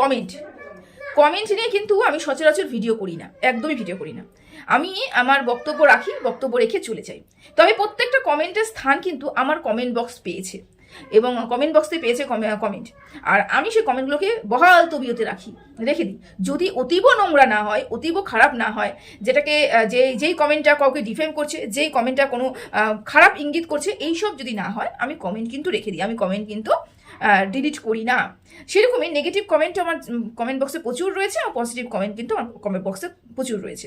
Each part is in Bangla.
কমেন্ট কমেন্ট নিয়ে কিন্তু আমি সচরাচর ভিডিও করি না, একদমই ভিডিও করি না। আমি আমার বক্তব্য রাখি, বক্তব্য রেখে চলে যাই। তবে প্রত্যেকটা কমেন্টের স্থান কিন্তু আমার কমেন্ট বক্স পেয়েছে এবং কমেন্ট বক্সে পেয়েছে কমেন্ট আর আমি সেই কমেন্টগুলোকে বহাল তবিয়তে রাখি। রেখে দিই যদি অতীব নোংরা না হয়, অতীব খারাপ না হয়, যেটাকে যে যেই কমেন্টটা কাউকে ডিফেম করছে, যেই কমেন্টটা কোনো খারাপ ইঙ্গিত করছে, এইসব যদি না হয়, আমি কমেন্ট কিন্তু রেখে দিই। আমি কমেন্ট কিন্তু ডিলিট করি না। সেরকমই নেগেটিভ কমেন্ট আমার কমেন্ট বক্সে প্রচুর রয়েছে, আর পজিটিভ কমেন্ট কিন্তু আমার কমেন্ট বক্সে প্রচুর রয়েছে।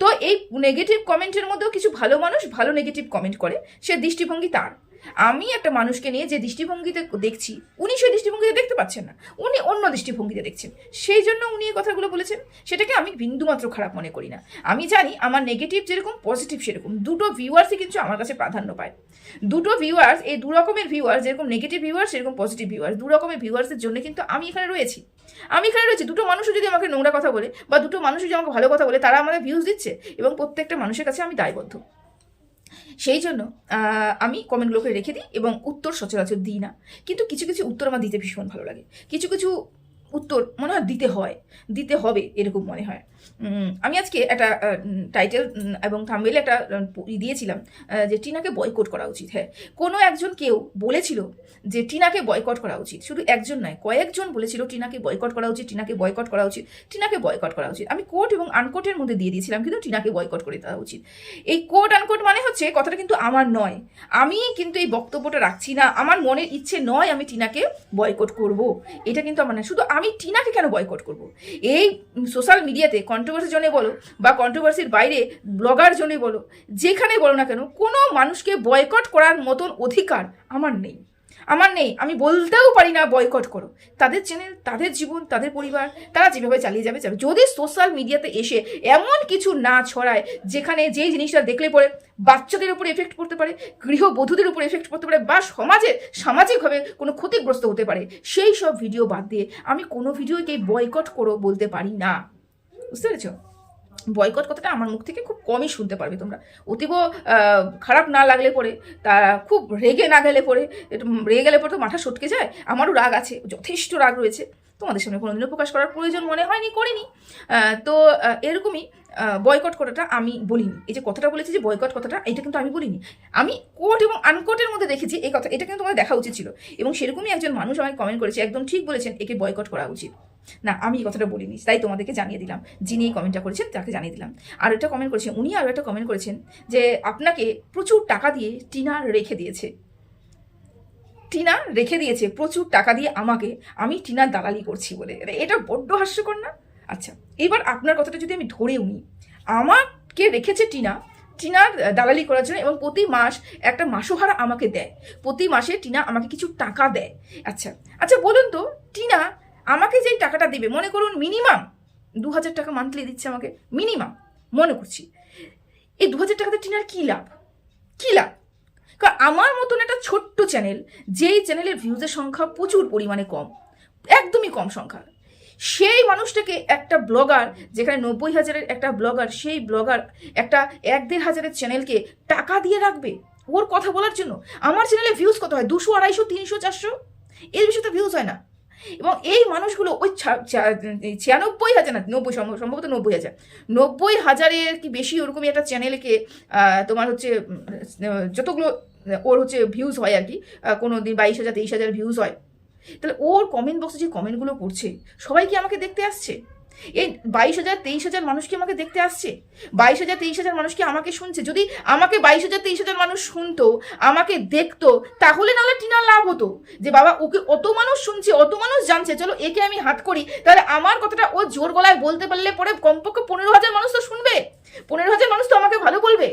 তো এই নেগেটিভ কমেন্টের মধ্যেও কিছু ভালো মানুষ ভালো নেগেটিভ কমেন্ট করে, সে দৃষ্টিভঙ্গি তার। আমি একটা মানুষকে নিয়ে যে দৃষ্টিভঙ্গিতে দেখছি, উনি সেই দৃষ্টিভঙ্গিতে দেখতে পাচ্ছেন না, উনি অন্য দৃষ্টিভঙ্গিতে দেখছেন। সেই জন্য উনি এই কথাগুলো বলেছেন, সেটাকে আমি বিন্দুমাত্র খারাপ মনে করি না। আমি জানি আমার নেগেটিভ যেরকম পজিটিভ সেরকম, দুটো ভিউয়ার্সই কিন্তু আমার কাছে প্রাধান্য পায়। দুটো ভিউয়ার্স এই দু রকমের ভিউয়ার্স যেরকম নেগেটিভ ভিউয়ার্স সেরকম পজিটিভ ভিউয়ার্স দু রকমের ভিউয়ার্সের জন্য কিন্তু আমি এখানে রয়েছি। আমি এখানে রয়েছি, দুটো মানুষও যদি আমাকে নোংরা কথা বলে বা দুটো মানুষও যদি আমাকে ভালো কথা বলে, তারা আমাকে ভিউজ দিচ্ছে এবং প্রত্যেকটা মানুষের কাছে আমি দায়বদ্ধ। সেই জন্য আমি কমেন্টগুলোকে রেখে দিই এবং উত্তর সচরাচর দিই না। কিন্তু কিছু কিছু উত্তর আমার দিতে ভীষণ ভালো লাগে। কিছু কিছু উত্তর মনে হয় দিতে হয়, দিতে হবে এরকম মনে হয়। আমি আজকে একটা টাইটেল এবং থাম্বেলে একটা দিয়েছিলাম যে টিনাকে বয়কট করা উচিত। হ্যাঁ কোনো একজন কেউ বলেছিল যে টিনাকে বয়কট করা উচিত। শুধু একজন নয়, কয়েকজন বলেছিল টিনাকে বয়কট করা উচিত, টিনাকে বয়কট করা উচিত, টিনাকে বয়কট করা উচিত। আমি কোর্ট এবং আনকোটের মধ্যে দিয়ে দিয়েছিলাম, কিন্তু টিনাকে বয়কট করে দেওয়া উচিত। এই কোর্ট আনকোট মানে হচ্ছে, কথাটা কিন্তু আমার নয়। আমি কিন্তু এই বক্তব্যটা রাখছি না, আমার মনের ইচ্ছে নয় আমি টিনাকে বয়কট করব। এটা কিন্তু আমার না, শুধু আমি টিনাকে কেন বয়কট করব? এই সোশ্যাল মিডিয়াতে কন্ট্রোভার্সির জন্য বলো বা কন্ট্রোভার্সির বাইরে ব্লগার জন্য বলো, যেখানে বলো না কেন, কোনো মানুষকে বয়কট করার মতন অধিকার আমার নেই। আমার নেই, আমি বলতেও পারি না বয়কট করো। তাদের চ্যানেল তাদের জীবন, তাদের পরিবার, তারা যেভাবে চালিয়ে যাবে যাবে। যদি সোশ্যাল মিডিয়াতে এসে এমন কিছু না ছড়ায়, যেখানে যেই জিনিসটা দেখলে পরে বাচ্চাদের উপর এফেক্ট পড়তে পারে, গৃহবধূদের উপর এফেক্ট পড়তে পারে বা সমাজে সামাজিকভাবে কোনো ক্ষতিগ্রস্ত হতে পারে, সেই সব ভিডিও বাদ দিয়ে আমি কোনো ভিডিওকে বয়কট করো বলতে পারি না। বুঝতে পেরেছ? বয়কট কথাটা আমার মুখ থেকে খুব কমই শুনতে পারবে তোমরা। অতীব খারাপ না লাগলে পরে, তা খুব রেগে না গেলে পরে রেগে গেলে পরে তো মাথা সটকে যায়, আমারও রাগ আছে, যথেষ্ট রাগ রয়েছে। তোমাদের সামনে কোনোদিনও প্রকাশ করার প্রয়োজন মনে হয়নি, করিনি। তো এরকমই বয়কট করাটা আমি বলিনি। এই যে কথাটা বলেছি যে বয়কট কথাটা এটা কিন্তু আমি বলিনি। আমি কোট এবং আনকোটের মধ্যে দেখেছি এই কথা, এটা কিন্তু তোমাদের দেখা উচিত ছিল। এবং সেরকমই একজন মানুষ আমাকে কমেন্ট করেছে, একদম ঠিক বলেছেন, একে বয়কট করা উচিত। না, আমি এই কথাটা বলিনি, তাই তোমাদেরকে জানিয়ে দিলাম। যিনি এই কমেন্টটা করেছেন, তাকে জানিয়ে দিলাম। আর একটা কমেন্ট করেছেন, উনি আরও একটা কমেন্ট করেছেন যে, আপনাকে প্রচুর টাকা দিয়ে টিনা রেখে দিয়েছে। টিনা রেখে দিয়েছে, প্রচুর টাকা দিয়ে আমাকে, আমি টিনার দালালি করছি বলে। এটা বড্ড হাস্যকর না? আচ্ছা এবার আপনার কথাটা যদি আমি ধরেও নিই আমাকে রেখেছে টিনা, টিনার দালালি করার জন্য এবং প্রতি মাস একটা মাসোহারা আমাকে দেয়। প্রতি মাসে টিনা আমাকে কিছু টাকা দেয়। আচ্ছা আচ্ছা বলুন তো, টিনা আমাকে যেই টাকাটা দেবে, মনে করুন মিনিমাম দু হাজার টাকা মান্থলি দিচ্ছে আমাকে মিনিমাম মনে করছি। এই দু হাজার টাকাতে টিনার কী লাভ? কী লাভ? কারণ আমার মতন একটা ছোট্ট চ্যানেল যেই চ্যানেলের ভিউজের সংখ্যা প্রচুর পরিমাণে কম, একদমই কম সংখ্যা। সেই মানুষটাকে একটা ব্লগার যেখানে নব্বই হাজারের একটা ব্লগার সেই ব্লগার একটা এক দেড় হাজারের চ্যানেলকে টাকা দিয়ে রাখবে ওর কথা বলার জন্য? আমার চ্যানেলে ভিউজ কত হয়? দুশো, আড়াইশো, তিনশো, চারশো? এর বিষয়ে তো ভিউজ হয় না। এবং এই মানুষগুলো ওই ছিয়ানব্বই হাজার না, নব্বই সম্ভবত নব্বই হাজার। নব্বই হাজারের কি বেশি ওরকমই একটা চ্যানেলকে তোমার হচ্ছে যতগুলো, ওর হচ্ছে ভিউজ হয় আর কি কোনো দিন বাইশ হাজার, তেইশ হাজার ভিউজ হয়। তাহলে ওর কমেন্ট বক্সে যে কমেন্টগুলো করছে, সবাই কি আমাকে দেখতে আসছে? এই বাইশ হাজার, তেইশ হাজার মানুষ কি আমাকে দেখতে আসছে? বাইশ হাজার, তেইশ হাজার মানুষ কি আমাকে শুনছে? যদি আমাকে বাইশ হাজার, তেইশ হাজার মানুষ শুনতো, আমাকে দেখতো, তাহলে নাহলে টিনার লাভ হতো। যে বাবা, ওকে অত মানুষ শুনছে, অত মানুষ জানছে, চলো একে আমি হাত করি। তাহলে আমার কথাটা ও জোর গলায় বলতে পারলে পরে কমপক্ষে পনেরো হাজার মানুষ তো শুনবে। পনেরো হাজার মানুষ তো আমাকে ভালো বলবে।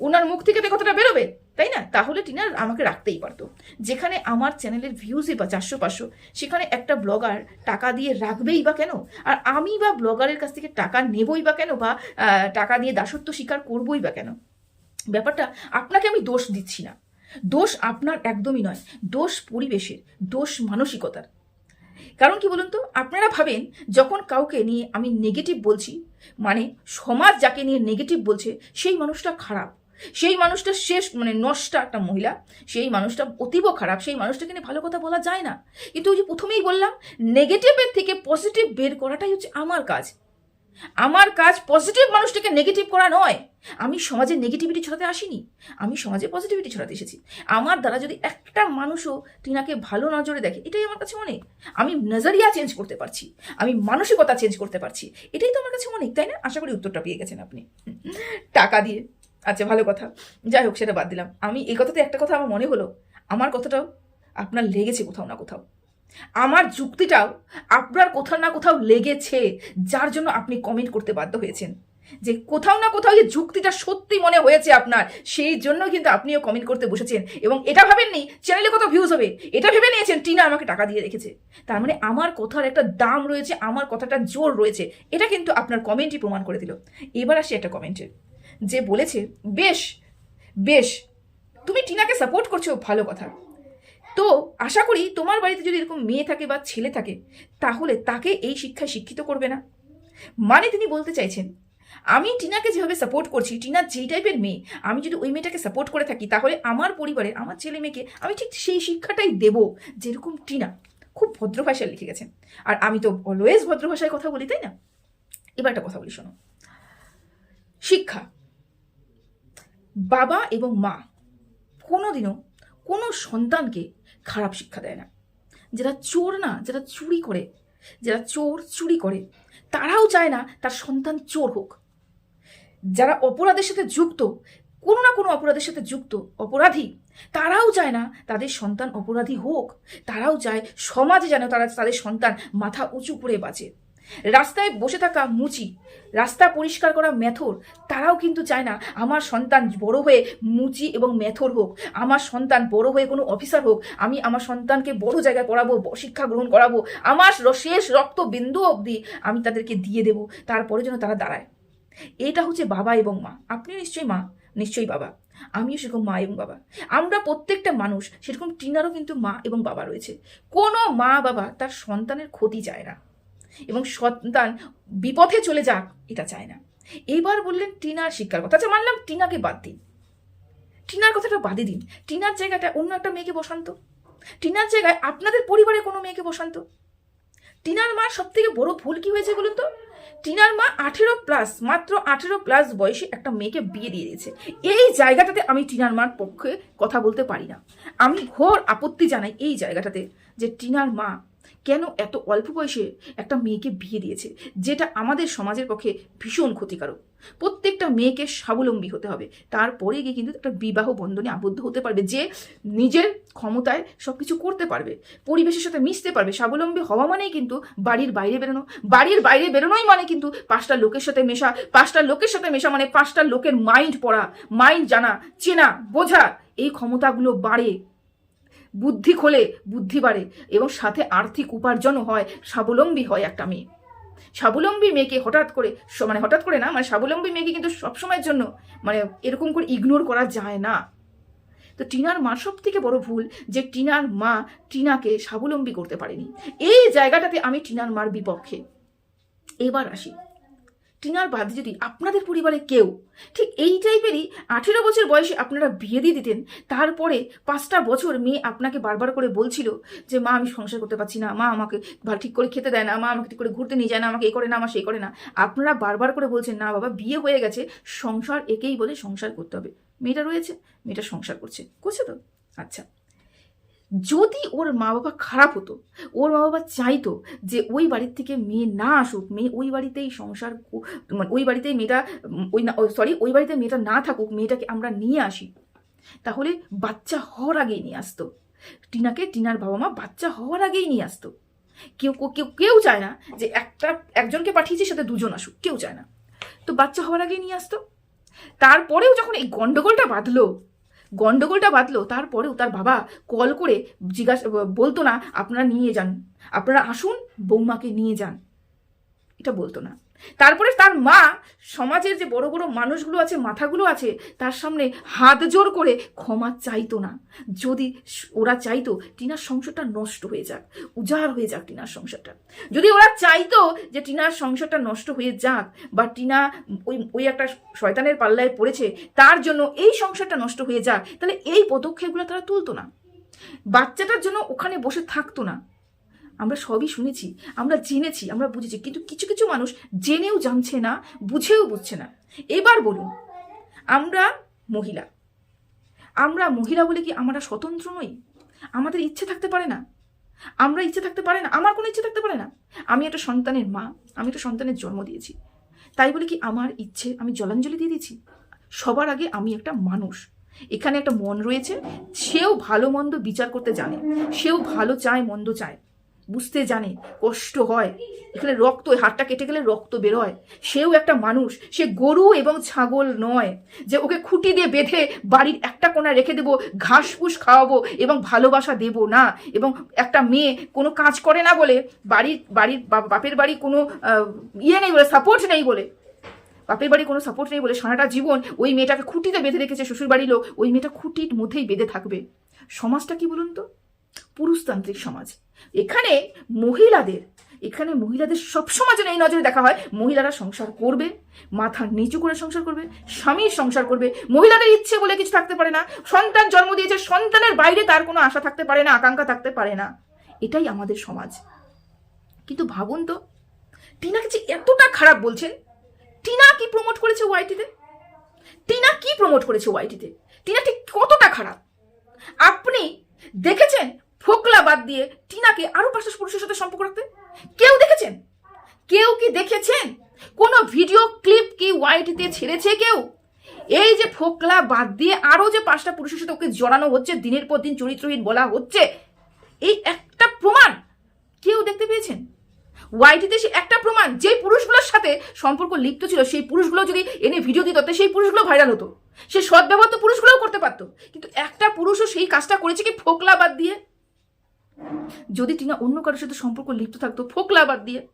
ওনার মুখ থেকে তো কথাটা বেরোবে। তাই না? তাহলে টিনার আমাকে রাখতেই পারতো। যেখানে আমার চ্যানেলের ভিউজই বা চারশো পাঁচশো, সেখানে একটা ব্লগার টাকা দিয়ে রাখবেই বা কেন? আর আমি বা ব্লগারের কাছ থেকে টাকা নেবই বা কেন? বা টাকা দিয়ে দাসত্ব স্বীকার করবই বা কেন? ব্যাপারটা আপনাকে আমি দোষ দিচ্ছি না। দোষ আপনার একদমই নয়। দোষ পরিবেশের, দোষ মানসিকতার। কারণ কি বলুন তো? আপনারা ভাবেন যখন কাউকে নিয়ে আমি নেগেটিভ বলছি মানে সমাজ যাকে নিয়ে নেগেটিভ বলছে, সেই মানুষটা খারাপ। সেই মানুষটা শেষ মানে নষ্টা একটা মহিলা, সেই মানুষটা অতীব খারাপ, সেই মানুষটাকে নিয়ে ভালো কথা বলা যায় না। কিন্তু ওই যে প্রথমেই বললাম নেগেটিভের থেকে পজিটিভ বের করাটাই হচ্ছে আমার কাজ। আমার কাজ পজিটিভ মানুষটাকে নেগেটিভ করা নয়। আমি সমাজে নেগেটিভিটি ছড়াতে আসিনি। আমি সমাজে পজিটিভিটি ছড়াতে এসেছি। আমার দ্বারা যদি একটা মানুষও টিনাকে ভালো নজরে দেখে, এটাই আমার কাছে অনেক। আমি নজরিয়া চেঞ্জ করতে পারছি। আমি মানসিকতা চেঞ্জ করতে পারছি। এটাই তো আমার কাছে অনেক, তাই না? আশা করি উত্তরটা পেয়ে গেছেন আপনি। টাকা দিয়ে। আচ্ছা ভালো কথা। যাই হোক, সেটা বাদ দিলাম। আমি এই কথাতে একটা কথা আমার মনে হলো। আমার কথাটাও আপনার লেগেছে কোথাও না কোথাও। আমার যুক্তিটাও আপনার কোথাও না কোথাও লেগেছে, যার জন্য আপনি কমেন্ট করতে বাধ্য হয়েছেন। যে কোথাও না কোথাও যে যুক্তিটা সত্যি মনে হয়েছে আপনার, সেই জন্য কিন্তু আপনিও কমেন্ট করতে বসেছেন। এবং এটা ভাবেননি চ্যানেলে কত ভিউজ হবে? এটা ভেবে নিয়েছেন, টিনা আমাকে টাকা দিয়ে রেখেছে। তার মানে আমার কথার একটা দাম রয়েছে, আমার কথাটা জোর রয়েছে। এটা কিন্তু আপনার কমেন্টই প্রমাণ করে দিল। এবার আসি একটা কমেন্টে যে বলেছে, বেশ বেশ, তুমি টিনাকে সাপোর্ট করছ, ভালো কথা। তো আশা করি তোমার বাড়িতে যদি এরকম মেয়ে থাকে বা ছেলে থাকে, তাহলে তাকে এই শিক্ষায় শিক্ষিত করবে না। মানে তিনি বলতে চাইছেন, আমি টিনাকে যেভাবে সাপোর্ট করছি, টিনা যেই টাইপের মেয়ে, আমি যদি ওই মেয়েটাকে সাপোর্ট করে থাকি, তাহলে আমার পরিবারে আমার ছেলে মেয়েকে আমি ঠিক সেই শিক্ষাটাই দেব যেরকম টিনা। খুব ভদ্র ভাষায় লিখে গেছেন। আর আমি তো অলওয়েজ ভদ্র ভাষায় কথা বলি, তাই না? এবার একটা কথা বলি, শোনো। শিক্ষা। বাবা এবং মা কোনোদিনও কোনো সন্তানকে খারাপ শিক্ষা দেয় না। যারা চোর না, যারা চুরি করে, যারা চোর চুরি করে, তারাও চায় না তার সন্তান চোর হোক। যারা অপরাধের সাথে যুক্ত, কোনো না কোনো অপরাধের সাথে যুক্ত, অপরাধী, তারাও চায় না তাদের সন্তান অপরাধী হোক। তারাও চায় সমাজে যেন তারা তাদের সন্তান মাথা উঁচু করে বাঁচে। রাস্তায় বসে থাকা মুচি, রাস্তা পরিষ্কার করা মেথর, তারাও কিন্তু চায় না আমার সন্তান বড় হয়ে মুচি এবং মেথর হোক। আমার সন্তান বড় হয়ে কোনো অফিসার হোক, আমি আমার সন্তানকে বড় জায়গায় পড়াবো, শিক্ষা গ্রহণ করাবো, আমার শেষ রক্ত বিন্দু অবধি আমি তাদেরকে দিয়ে দেবো, তারপরে যেন তারা দাঁড়ায়। এটা হচ্ছে বাবা এবং মা। আপনি নিশ্চয়ই মা, নিশ্চয়ই বাবা। আমিও সেরকম মা এবং বাবা। আমরা প্রত্যেকটা মানুষ, সেরকম টিনারও কিন্তু মা এবং বাবা রয়েছে। কোনো মা বাবা তার সন্তানের ক্ষতি চায় না। এবং সন্তান বিপথে চলে যাক, এটা চায় না। এইবার বললেন টিনার শিক্ষার কথা। আচ্ছা মানলাম টিনাকে বাদ দিন। টিনার কথাটা বাদে দিন। টিনার জায়গাটা অন্য একটা মেয়েকে বসান্ত। টিনার জায়গায় আপনাদের পরিবারে কোনো মেয়েকে বসান্ত। টিনার মার সব থেকে বড় ভুল কি হয়েছে বলুন তো? টিনার মা আঠেরো প্লাস মাত্র আঠেরো প্লাস বয়সে একটা মেয়েকে বিয়ে দিয়ে দিয়েছে। এই জায়গাটাতে আমি টিনার মার পক্ষে কথা বলতে পারি না। আমি ঘোর আপত্তি জানাই এই জায়গাটাতে যে টিনার মা কেন এত অল্প বয়সে একটা মেয়েকে বিয়ে দিয়েছে, যেটা আমাদের সমাজের পক্ষে ভীষণ ক্ষতিকারক। প্রত্যেকটা মেয়েকে স্বাবলম্বী হতে হবে। তারপরে গিয়ে কিন্তু একটা বিবাহ বন্ধনে আবদ্ধ হতে পারবে, যে নিজের ক্ষমতায় সব কিছু করতে পারবে, পরিবেশের সাথে মিশতে পারবে। স্বাবলম্বী হওয়া মানেই কিন্তু বাড়ির বাইরে বেরোনো। বাড়ির বাইরে বেরোনোই মানে কিন্তু পাঁচটা লোকের সাথে মেশা। পাঁচটা লোকের সাথে মেশা মানে পাঁচটা লোকের মাইন্ড পড়া মাইন্ড জানা, চেনা, বোঝা। এই ক্ষমতাগুলো বাড়ে। বুদ্ধি খোলে, বুদ্ধি বাড়ে এবং সাথে আর্থিক উপার্জনও হয়, স্বাবলম্বী হয় একটা মেয়ে। স্বাবলম্বী মেয়েকে হঠাৎ করে মানে হঠাৎ করে না মানে স্বাবলম্বী মেয়েকে কিন্তু সবসময়ের জন্য মানে এরকম করে ইগনোর করা যায় না। তো টিনার মা সব থেকে বড় ভুল যে টিনার মা টিনাকে স্বাবলম্বী করতে পারেনি। এই জায়গাটাতে আমি টিনার মার বিপক্ষে। এবার আসি। টিনার বাদে যদি আপনাদের পরিবারে কেউ, ঠিক এই টাইপেরই আঠেরো বছর বয়সে আপনারা বিয়ে দিয়ে দিতেন, তারপরে পাঁচটা বছর মেয়ে আপনাকে বারবার করে বলছিল যে, মা, আমি সংসার করতে পারছি না। মা, আমাকে ভালো ঠিক করে খেতে দেয় না। মা, আমাকে ঠিক করে ঘুরতে নিয়ে যায় না। আমাকে এ করে না আমার সেই করে না। আপনারা বারবার করে বলছেন, না, বাবা, বিয়ে হয়ে গেছে। সংসার একেই বলে সংসার করতে হবে। মেয়েটা রয়েছে, মেয়েটা সংসার করছে। করছে তো? আচ্ছা। যদি ওর মা বাবা খারাপ হতো, ওর মা বাবা চাইতো যে ওই বাড়ির থেকে মেয়ে না আসুক, মেয়ে ওই বাড়িতেই সংসার মানে ওই বাড়িতেই মেয়েটা, ওই না সরি ওই বাড়িতে মেয়েটা না থাকুক, মেয়েটাকে আমরা নিয়ে আসি। তাহলে বাচ্চা হওয়ার আগেই নিয়ে আসতো। টিনাকে টিনার বাবা মা বাচ্চা হওয়ার আগেই নিয়ে আসতো। কেউ কেউ কেউ চায় না যে একটা, একজনকে পাঠিয়েছে সাথে দুজন আসুক, কেউ চায় না। তো বাচ্চা হওয়ার আগেই নিয়ে আসতো। তারপরেও যখন এই গন্ডগোলটা বাঁধলো গন্ডগোলটা বাঁধলো, তারপরেও তার বাবা কল করে জিজ্ঞাসা বলতো না, আপনারা নিয়ে যান, আপনারা আসুন, বৌমাকে নিয়ে যান। এটা বলতো না। তারপরে তার মা সমাজের যে বড় বড় মানুষগুলো আছে, মাথাগুলো আছে, তার সামনে হাত জোর করে ক্ষমা চাইতো না। যদি ওরা চাইতো, টিনার সংসারটা নষ্ট হয়ে যাক, উজাড় হয়ে যাক টিনার সংসারটা। যদি ওরা চাইতো যে টিনার সংসারটা নষ্ট হয়ে যাক বা টিনা ওই ওই একটা শয়তানের পাল্লায় পড়েছে, তার জন্য এই সংসারটা নষ্ট হয়ে যাক, তাহলে এই পদক্ষেপগুলো তারা তুলতো না। বাচ্চাটার জন্য ওখানে বসে থাকতো না। আমরা সবই শুনেছি, আমরা জেনেছি, আমরা বুঝেছি, কিন্তু কিছু কিছু মানুষ জেনেও জানছে না, বুঝেও বুঝছে না। এবার বলুন, আমরা মহিলা। আমরা মহিলা বলে কি আমরা স্বতন্ত্র নই? আমাদের ইচ্ছে থাকতে পারে না। আমরা ইচ্ছে থাকতে পারে না, আমার কোনো ইচ্ছে থাকতে পারে না। আমি একটা সন্তানের মা, আমি একটা সন্তানের জন্ম দিয়েছি। তাই বলে কি আমার ইচ্ছে আমি জলাঞ্জলি দিয়ে দিয়েছি? সবার আগে আমি একটা মানুষ। এখানে একটা মন রয়েছে, সেও ভালো মন্দ বিচার করতে জানে, সেও ভালো চায়, মন্দ চায়। বুঝতে জানে, কষ্ট হয়। এখানে রক্ত হাড়টা কেটে গেলে রক্ত বেরোয়। সেও একটা মানুষ, সে গরু এবং ছাগল নয়। যে ওকে খুঁটি দিয়ে বেঁধে বাড়ির একটা কোণা রেখে দেবো, ঘাস ফুস খাওয়াবো এবং ভালোবাসা দেবো না। এবং একটা মেয়ে কোনো কাজ করে না বলে বাড়ির বাড়ির বাপের বাড়ি কোনো ইয়ে নেই বলে সাপোর্ট নেই বলে। বাপের বাড়ি কোনো সাপোর্ট নেই বলে সারাটা জীবন ওই মেয়েটাকে খুঁটিতে বেঁধে রেখেছে শ্বশুর বাড়ির লোক। ওই মেয়েটা খুঁটির মধ্যেই বেঁধে থাকবে। সমাজটা কি বলুন তো? পুরুষতান্ত্রিক সমাজ। এখানে মহিলাদের এখানে মহিলাদের সবসময় যেন এই নজরে দেখা হয়, মহিলারা সংসার করবে, মাথা নিচু করে সংসার করবে, স্বামীর সংসার করবে, মহিলাদের ইচ্ছে বলে কিছু থাকতে পারে না, সন্তান জন্ম দিয়েছে, সন্তানের বাইরে তার কোনো আশা থাকতে পারে না, আকাঙ্ক্ষা থাকতে পারে না। এটাই আমাদের সমাজ। কিন্তু ভাবুন তো টিনাকে যে এতটা খারাপ বলছেন টিনা কি প্রমোট করেছে ওয়াইটিতে টিনা কি প্রমোট করেছে ওয়াইটিতে টিনা ঠিক কতটা খারাপ? আপনি দেখেছেন ফোকলা বাদ দিয়ে টিনাকে আরও পাঁচটা পুরুষের সাথে সম্পর্ক রাখতে? কেউ দেখেছেন? কেউ কি দেখেছেন? কোন ভিডিও ক্লিপ কি ওয়াইটিতে ছেড়েছে কেউ? এই যে ফোকলা বাদ দিয়ে আরও যে পাঁচটা পুরুষের সাথে ওকে জড়ানো হচ্ছে, দিনের পর দিন চরিত্রহীন বলা হচ্ছে, এই একটা প্রমাণ কেউ দেখতে পেয়েছেন? ওয়াইটিতে সে একটা প্রমাণ যে পুরুষগুলোর সাথে সম্পর্ক লিপ্ত ছিল, সেই পুরুষগুলো যদি এনে ভিডিও দিত সেই পুরুষগুলো ভাইরাল হতো। সে সদ্ব্যবহার তো পুরুষগুলোও করতে পারতো। কিন্তু একটা পুরুষও সেই কাজটা করেছে কি ফোকলা বাদ দিয়ে? যদি টিনা অন্য কারোর সাথে সম্পর্ক লিপ্ত থাকতো, ফোকলা বাদ দিয়ে।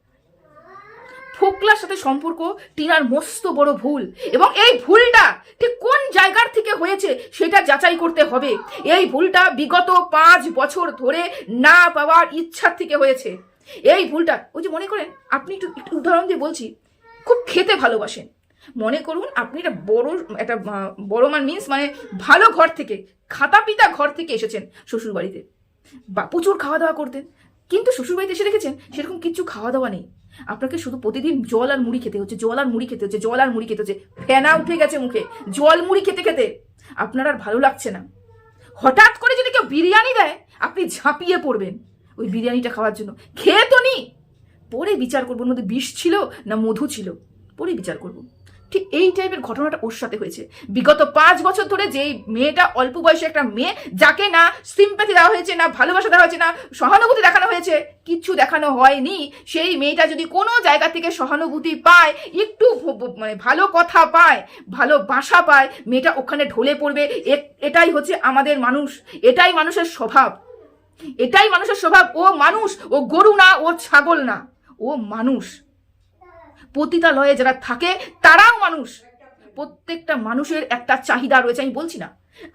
ফোকলার সাথে সম্পর্ক টিনার মস্ত বড় ভুল। এবং এই ভুলটা ঠিক কোন জায়গার থেকে হয়েছে সেটা যাচাই করতে হবে। এই ভুলটা বিগত পাঁচ বছর ধরে না পাওয়ার ইচ্ছার থেকে হয়েছে। এই ভুলটা, ওই যে মনে করেন, আপনি একটু একটু উদাহরণ দিয়ে বলছি, খুব খেতে ভালোবাসেন। মনে করুন, আপনি একটা বড় একটা বড় মান মিন্স মানে ভালো ঘর থেকে, খাতা পিতা ঘর থেকে এসেছেন শ্বশুর বাড়িতে বা প্রচুর খাওয়া দাওয়া করতেন। কিন্তু শ্বশুরবাড়িতে এসে দেখেছেন সেরকম কিছু খাওয়া দাওয়া নেই। আপনাকে শুধু প্রতিদিন জল আর মুড়ি খেতে হচ্ছে, জল আর মুড়ি খেতে হচ্ছে, জল আর মুড়ি খেতে হচ্ছে। ফেনা উঠে গেছে মুখে, জল মুড়ি খেতে খেতে। আপনার আর ভালো লাগছে না। হঠাৎ করে যদি কেউ বিরিয়ানি দেয়, আপনি ঝাঁপিয়ে পড়বেন ওই বিরিয়ানিটা খাওয়ার জন্য। খেয়ে তো নি। পরে বিচার করব, ওর মধ্যে বিষ ছিল না মধু ছিল। পরে বিচার করব। ঠিক এই টাইপের ঘটনাটা ওর সাথে হয়েছে। বিগত পাঁচ বছর ধরে যেই মেয়েটা অল্প বয়সে একটা মেয়ে, যাকে না সিম্প্যাথি দেওয়া হয়েছে, না ভালোবাসা দেওয়া হয়েছে, না সহানুভূতি দেখানো হয়েছে কিচ্ছু দেখানো হয়নি। সেই মেয়েটা যদি কোনো জায়গা থেকে সহানুভূতি পায়, একটু মানে ভালো কথা পায়, ভালো বাসা পায়, মেয়েটা ওখানে ঢলে পড়বে। এটাই হচ্ছে আমাদের মানুষ। এটাই মানুষের স্বভাব। এটাই মানুষের স্বভাব। ও মানুষ, ও গরু না, ও ছাগল না। ও মানুষ। পতিতালয়ে যারা থাকে, তারাও মানুষ। প্রত্যেকটা মানুষের একটা চাহিদা রয়েছে, আমি বলছি না।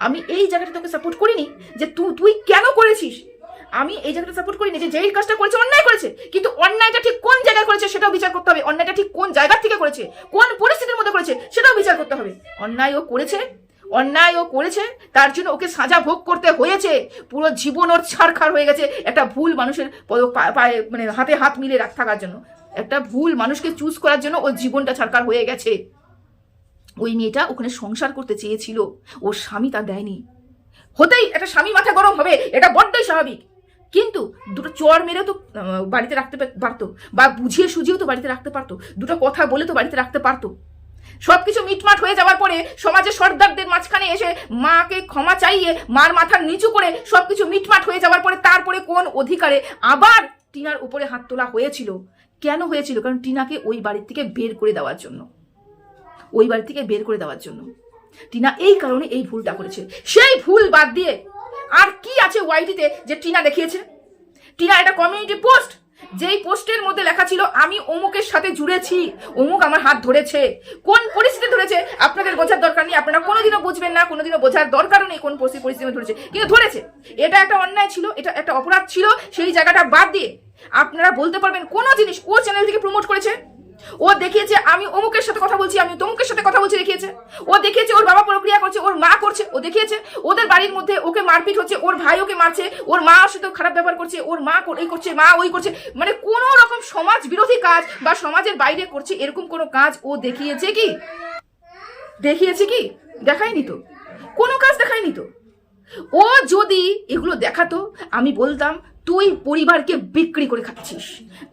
আমি এই জায়গাটা তোকে সাপোর্ট করিনি যে তুই তুই কেন করেছিস? আমি এই জায়গাটা সাপোর্ট করিনি যে যেই কাজটা করেছে, অন্যায় করেছে। কিন্তু অন্যায়টা ঠিক কোন জায়গায় করেছে, সেটাও বিচার করতে হবে। অন্যায়টা ঠিক কোন জায়গা থেকে করেছে, কোন পরিস্থিতির মধ্যে করেছে, সেটাও বিচার করতে হবে। অন্যায় ও করেছে, অন্যায় ও করেছে, তার জন্য ওকে সাজা ভোগ করতে হয়েছে। পুরো জীবন ওর ছাড়খাড় হয়ে গেছে, একটা ভুল মানুষের পায়ে মানে হাতে হাত মিলে রাখ থাকার জন্য। একটা ভুল মানুষকে চুজ করার জন্য ওর জীবনটা ছাড়খাড় হয়ে গেছে। ওই মেয়েটা ওখানে সংসার করতে চেয়েছিল। ওর স্বামী তা দেয়নি। হতেই একটা স্বামী মাথা গরম হবে, এটা বড্ডই স্বাভাবিক। কিন্তু দুটো চর মেরেও তো বাড়িতে রাখতে পারতো বা বুঝিয়ে সুঝিয়েও তো বাড়িতে রাখতে পারতো। দুটো কথা বলে তো বাড়িতে রাখতে পারতো। সবকিছু মিটমাট হয়ে যাওয়ার পরে সমাজের সর্দারদের মাঝখানে এসে মাকে ক্ষমা চাইয়ে, মার মাথা নিচু করে সবকিছু মিটমাট হয়ে যাওয়ার পরে তারপরে কোন অধিকারে আবার টিনার উপরে হাত তোলা হয়েছিল? কেন হয়েছিল? কারণ টিনাকে ওই বাড়ির থেকে বের করে দেওয়ার জন্য। ওই বাড়ি থেকে বের করে দেওয়ার জন্য। টিনা এই কারণে এই ভুলটা করেছে। সেই ভুল বাদ দিয়ে আর কি আছে ওয়াইটিতে যে টিনা দেখিয়েছে? টিনা এটা কমিউনিটি পোস্ট যেই পোস্টের মধ্যে লেখা ছিল, আমি অমুকের সাথে জুড়েছি। অমুক আমার হাত ধরেছে। কোন পরিস্থিতি ধরেছে? আপনাদের বোঝার দরকার নেই। আপনারা কোনোদিনও বুঝবেন না, কোনোদিনও বোঝার দরকারও নেই কোন পরিস্থিতি ধরেছে। কিন্তু ধরেছে। এটা একটা অন্যায় ছিল, এটা একটা অপরাধ ছিল। সেই জায়গাটা বাদ দিয়ে আপনারা বলতে পারবেন কোনো জিনিস ও চ্যানেল থেকে প্রমোট করেছে? ও দেখিয়েছে, আমি অমুকের সাথে কথা বলছি, আমি তমুকের সাথে কথা বলছি দেখিয়েছে। ও দেখিয়েছে, ওর বাবা প্রক্রিয়া করছে, ওর মা করছে, ও দেখিয়েছে। ওদের বাড়ির মধ্যে ওকে মারপিট হচ্ছে, ওর ভাই ওকে মারছে, ওর মা ওর সাথে খারাপ ব্যবহার করছে, ওর মা এই করছে, মা ওই করছে। মানে কোনো রকম সমাজ বিরোধী কাজ বা সমাজের বাইরে করছে, এরকম কোনো কাজ ও দেখিয়েছে কি? দেখিয়েছে কি? দেখায়নি তো। কোনো কাজ দেখায়নি তো। ও যদি এগুলো দেখাতো, আমি বলতাম তুই পরিবারকে বিক্রি করে খাচ্ছিস।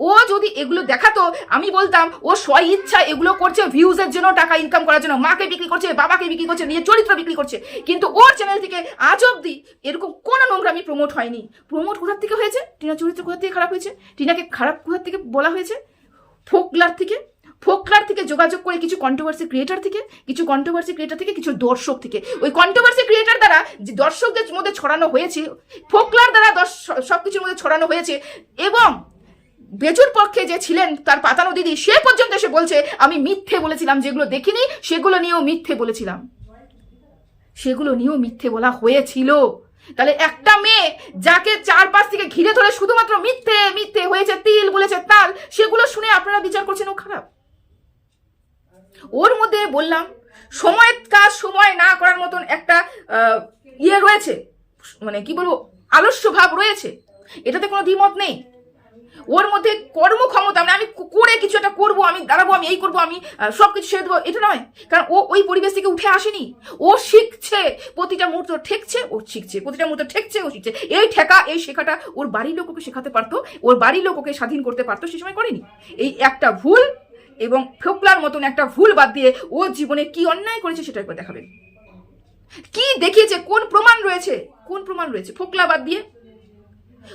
ও যদি এগুলো দেখাতো, আমি বলতাম, ও স্ব ইচ্ছা এগুলো করছে ভিউজের জন্য টাকা ইনকাম করার জন্য, মাকে বিক্রি করছে, বাবাকে বিক্রি করছে, নিজের চরিত্র বিক্রি করছে। কিন্তু ওর চ্যানেল থেকে আজ অব্দি এরকম কোনো নোংরামি প্রমোট হয়নি। প্রমোট কোথার থেকে হয়েছে? টিনা চরিত্র কোথার থেকে খারাপ হয়েছে? টিনাকে খারাপ কোথার থেকে বলা হয়েছে? ফোকলার থেকে ফোকলার থেকে যোগাযোগ করে কিছু কন্ট্রোভার্সি ক্রিয়েটার থেকে, কিছু কন্ট্রোভার্সি ক্রিয়েটার থেকে, কিছু দর্শক থেকে। ওই কন্ট্রোভার্সি ক্রিয়েটার দ্বারা যে দর্শকদের মধ্যে ছড়ানো হয়েছে ফোকলার দ্বারা সব কিছুর মধ্যে ছড়ানো হয়েছে এবং বেজুর পক্ষে যে ছিলেন তার পাতানো দিদি, সে পর্যন্ত এসে বলছে, আমি মিথ্যে বলেছিলাম, যেগুলো দেখিনি, সেগুলো নিয়েও মিথ্যে বলেছিলাম। সেগুলো নিয়েও মিথ্যে বলা হয়েছিল। তাহলে একটা মেয়ে যাকে চারপাশ থেকে ঘিরে ধরে শুধুমাত্র মিথ্যে মিথ্যে হয়েছে, তিল বলেছে, তাল, সেগুলো শুনে আপনারা বিচার করছেন, ও খারাপ। ওর মধ্যে বললাম সময়ের কাজ সময় না করার মতন একটা ইয়ে রয়েছে মানে কি বলব, আলস্য ভাব রয়েছে। এটাতে কোনো দ্বিমত নেই। ওর মধ্যে কর্মক্ষমতা মানে আমি করে কিছু একটা করব, আমি দাঁড়াবো, আমি এই করব, আমি সব কিছু সেরে দেবো, এটা নয়। কারণ ও ওই পরিবেশ থেকে উঠে আসেনি। ও শিখছে, প্রতিটা মুহূর্ত ঠেকছে, ও শিখছে, প্রতিটা মুহূর্ত ঠেকছে, ও শিখছে। এই ঠেকা, এই শেখাটা ওর বাড়ির লোক ওকে শেখাতে পারতো, ওর বাড়ির লোক ওকে স্বাধীন করতে পারতো, সে সময় করেনি। এই একটা ভুল এবং ফোকলার মতন একটা ভুল বাদ দিয়ে ও জীবনে কি অন্যায় করেছে সেটা একবার দেখাবেন। কি দেখিয়েছে? কোন প্রমাণ রয়েছে? কোন প্রমাণ রয়েছে? ফোকলা বাদ দিয়ে?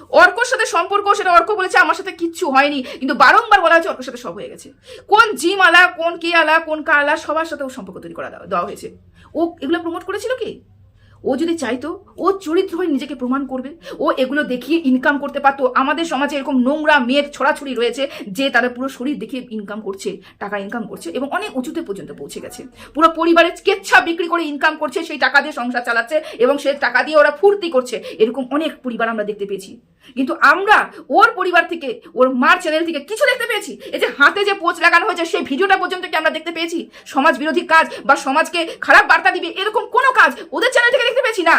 অর্কর সাথে সম্পর্ক সেটা অর্ক বলেছে, আমার সাথে কিচ্ছু হয়নি। কিন্তু বারংবার বলা হয়েছে অর্কর সাথে সব হয়ে গেছে। কোন জিম আলা, কোন কে আলা, কোন কা আলা, সবার সাথে ও সম্পর্ক তৈরি করা দেওয়া হয়েছে। ও এগুলো প্রমোট করেছিল কি? ও যদি চাইতো, ও চরিত্র হয়ে নিজেকে প্রমাণ করবে, ও এগুলো দেখিয়ে ইনকাম করতে পারতো। আমাদের সমাজে এরকম নোংরা মেয়ের ছড়াছড়ি রয়েছে যে তারা পুরো শরীর দেখিয়ে ইনকাম করছে, টাকা ইনকাম করছে এবং অনেক উঁচুতে পর্যন্ত পৌঁছে গেছে। পুরো পরিবারের কেচ্ছা বিক্রি করে ইনকাম করছে, সেই টাকা দিয়ে সংসার চালাচ্ছে এবং সেই টাকা দিয়ে ওরা ফুর্তি করছে। এরকম অনেক পরিবার আমরা দেখতে পেয়েছি। কিন্তু আমরা ওর পরিবার থেকে, ওর মার চ্যানেল থেকে কিছু দেখতে পেয়েছি। এই যে হাতে যে পোচ লাগানো হয়েছে, সেই ভিডিওটা পর্যন্ত কি আমরা দেখতে পেয়েছি? সমাজ বিরোধী কাজ বা সমাজকে খারাপ বার্তা দিবে, এরকম কোনো কাজ ওদের চ্যানেল থেকে দেখতে পেয়েছি, না।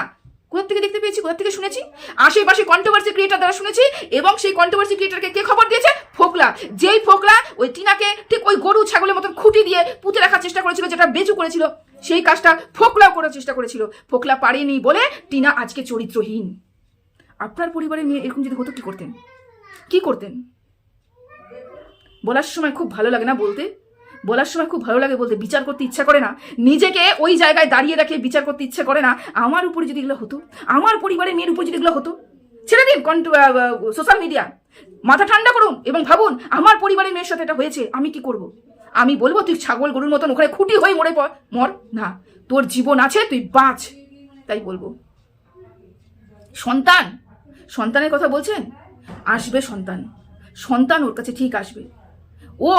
কোথা থেকে দেখতে পেয়েছি, কোথা থেকে শুনেছি? আশেপাশে কন্ট্রোভার্সি ক্রিয়েটার দ্বারা শুনেছি এবং সেই কন্ট্রোভার্সি ক্রিয়েটারকে কে খবর দিয়েছে? ফোকলা। যেই ফোকলা ওই টিনাকে ঠিক ওই গরু ছাগলের মতন খুঁটি দিয়ে পুঁতে রাখার চেষ্টা করেছিল, যেটা বেচু করেছিল, সেই কাজটা ফোকলাও করার চেষ্টা করেছিল। ফোকলা পারেনি বলে টিনা আজকে চরিত্রহীন। আপনার পরিবারের মেয়ে এরকম যদি হতো, কি করতেন? কি করতেন? বলার সময় খুব ভালো লাগে না বলতে? বলার সময় খুব ভালো লাগে বলতে বিচার করতে ইচ্ছা করে না। নিজেকে ওই জায়গায় দাঁড়িয়ে রেখে বিচার করতে ইচ্ছে করে না। আমার উপরে যদি এগুলো হতো, আমার পরিবারের মেয়ের উপর যদি এগুলো হতো, ছেড়ে দিন সোশ্যাল মিডিয়া মাথা ঠান্ডা করুন এবং ভাবুন, আমার পরিবারের মেয়ের সাথে এটা হয়েছে, আমি কি করব? আমি বলব, তুই ছাগল গরুর মতন ওখানে খুঁটি হয়ে মরে পড় মর। না, তোর জীবন আছে, তুই বাঁচ। তাই বলব। সন্তান, সন্তানের কথা বলছেন? আসবে সন্তান। সন্তান ওর কাছে ঠিক আসবে। ও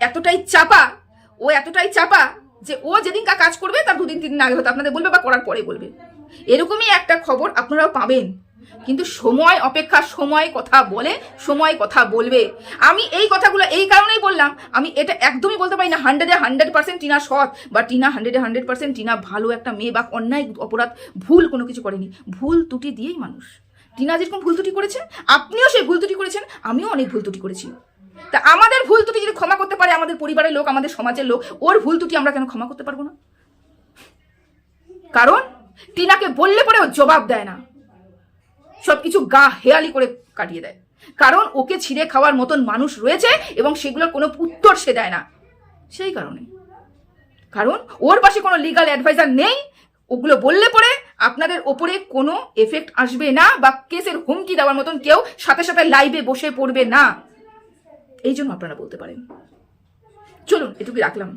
এতটাই চাপা, ও এতটাই চাপা যে ও যেদিনকা কাজ করবে, তার দুদিন তিন দিন আগে হয়তো আপনাদের বলবে বা করার পরে বলবে। এরকমই একটা খবর আপনারাও পাবেন। কিন্তু সময় অপেক্ষা, সময় কথা বলে, সময় কথা বলবে। আমি এই কথাগুলো এই কারণেই বললাম, আমি এটা একদমই বলতে পারি না হান্ড্রেডে হান্ড্রেড পার্সেন্ট টিনা সৎ বা টিনা হান্ড্রেডে হান্ড্রেড পার্সেন্ট টিনা ভালো একটা মেয়ে বা অন্যায় অপরাধ, ভুল কোনো কিছু করেনি। ভুল ত্রুটি দিয়েই মানুষ। টিনা যেরকম ভুল ত্রুটি করেছে, আপনিও সেই ভুল ত্রুটি করেছেন, আমিও অনেক ভুল ত্রুটি করেছি। তা আমাদের ভুল ত্রুটি যদি ক্ষমা করতে পারে আমাদের পরিবারের লোক, আমাদের সমাজের লোক, ওর ভুল ত্রুটি আমরা কেন ক্ষমা করতে পারব না? কারণ টিনাকে বললে পরে ও জবাব দেয় না। সবকিছু গা হেয়ালি করে কাটিয়ে দেয়। কারণ ওকে ছিঁড়ে খাওয়ার মতন মানুষ রয়েছে এবং সেগুলোর কোনো উত্তর সে দেয় না। সেই কারণে। কারণ ওর পাশে কোনো লিগাল অ্যাডভাইজার নেই। ওগুলো বললে পরে আপনাদের ওপরে কোনো এফেক্ট আসবে না বা কেসের হুমকি দেওয়ার মতন কেউ সাথে সাথে লাইভে বসে পড়বে না। এই জন্য আপনারা বলতে পারেন। চলুন এটুকু রাখলাম।